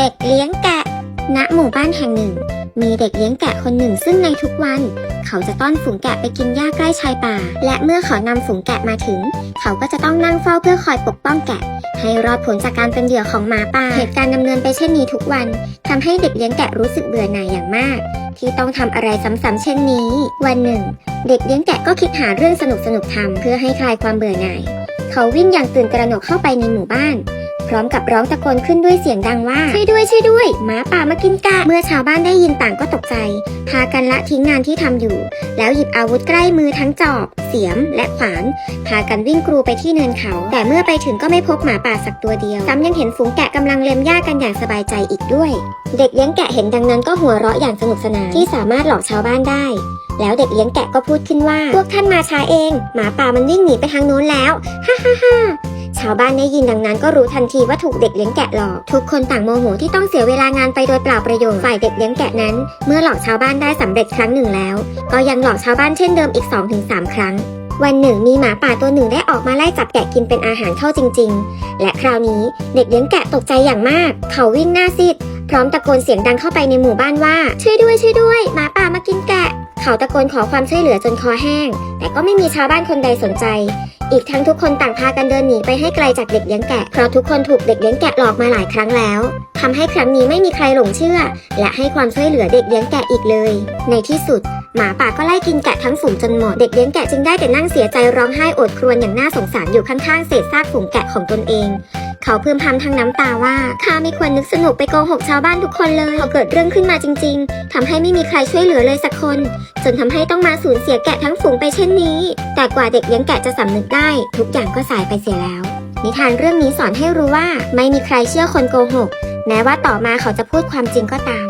เด็กเลี้ยงแกะ ณ หมู่บ้านแห่งหนึ่ง มีเด็กเลี้ยงแกะคนหนึ่งซึ่งในทุกวัน เขาจะต้อนฝูงแกะไปกินหญ้าใกล้ชายป่า และเมื่อเขานำฝูงแกะมาถึง เขาก็จะต้องนั่งเฝ้าเพื่อคอยปกป้องแกะ ให้รอดพ้นจากการเป็นเหยื่อของหมาป่า เหตุการณ์ดำเนินไปเช่นนี้ทุกวันทำให้เด็กเลี้ยงแกะรู้สึกเบื่อหน่ายอย่างมาก ที่ต้องทำอะไรซ้ำๆเช่นนี้ วันหนึ่ง เด็กเลี้ยงแกะก็คิดหาเรื่องสนุกๆทำเพื่อให้คลายความเบื่อหน่าย เขาวิ่งอย่างตื่นตระหนกเข้าไปในหมู่บ้าน พร้อมกับร้องตะโกนขึ้นด้วยเสียงดังว่าช่วยด้วยช่วยด้วยหมาป่ามากินกะ เมื่อชาวบ้านได้ยินต่างก็ตกใจ พากันละทิ้งงานที่ทำอยู่ แล้วหยิบอาวุธใกล้มือทั้งจอบ เสียม และขวาน พากันวิ่งกรูไปที่เนินเขา แต่เมื่อไปถึงก็ไม่พบหมาป่าสักตัวเดียวซ้ำยังเห็นฝูงแกะกำลังเล็มหญ้ากันอย่างสบายใจอีกด้วย เด็กเลี้ยงแกะเห็นดังนั้นก็หัวเราะอย่างสนุกสนานที่สามารถหลอกชาวบ้านได้แล้วเด็กเลี้ยงแกะก็พูดขึ้นว่า พวกท่านมาช้าเอง หมาป่ามันวิ่งหนีไปทางโน้นแล้ว ฮ่าฮ่าฮ่า ชาวบ้านได้ยินดังนั้นก็รู้ทันทีว่าถูกเด็กเลี้ยงแกะหลอก ทุกคนต่างโมโหที่ต้องเสียเวลางานไปโดยเปล่าประโยชน์ฝ่ายเด็กเลี้ยงแกะนั้น เมื่อหลอกชาวบ้านได้สำเร็จครั้งหนึ่งแล้ว ก็ยังหลอกชาวบ้านเช่นเดิมอีก 2-3 ครั้งวันหนึ่งมีหมาป่าตัวหนึ่งได้ออกมาไล่จับแกะกินเป็นอาหารเข้าจริง ๆ และคราวนี้เด็กเลี้ยงแกะตกใจอย่างมาก เขาวิ่งหน้าซีดพร้อมตะโกนเสียงดังเข้าไปในหมู่บ้านว่า ช่วยด้วยช่วยด้วย หมาป่ามากินแกะ เขาตะโกนขอความช่วยเหลือจนคอแห้ง แต่ก็ไม่มีชาวบ้านคนใดสนใจ อีกทั้งทุกคนต่างพากันเดินหนีไปให้ไกลจากเด็กเลี้ยงแกะ เพราะทุกคนถูกเด็กเลี้ยงแกะหลอกมาหลายครั้งแล้วทำให้ครั้งนี้ไม่มีใครหลงเชื่อ และให้ความช่วยเหลือเด็กเลี้ยงแกะอีกเลย ในที่สุด หมาป่าก็ไล่กินแกะทั้งฝูงจนหมด เด็กเลี้ยงแกะจึงได้แต่นั่งเสียใจร้องไห้โอดครวญอย่างน่าสงสารอยู่ข้างๆเศษซากฝูงแกะของตนเอง เขาพึมพำทั้งน้ำตาว่าข้าไม่ควรนึกสนุกไปโกหกชาวบ้านทุกคนเลยพอเกิดเรื่องขึ้นมาจริง ๆทำให้ไม่มีใครช่วยเหลือเลยสักคน จนทำให้ต้องมาสูญเสียแกะทั้งฝูงไปเช่นนี้ แต่กว่าเด็กเลี้ยงแกะจะสำนึกได้ ทุกอย่างก็สายไปเสียแล้ว นิทานเรื่องนี้สอนให้รู้ว่า ไม่มีใครเชื่อคนโกหกแม้ว่าต่อมาเขาจะพูดความจริงก็ตาม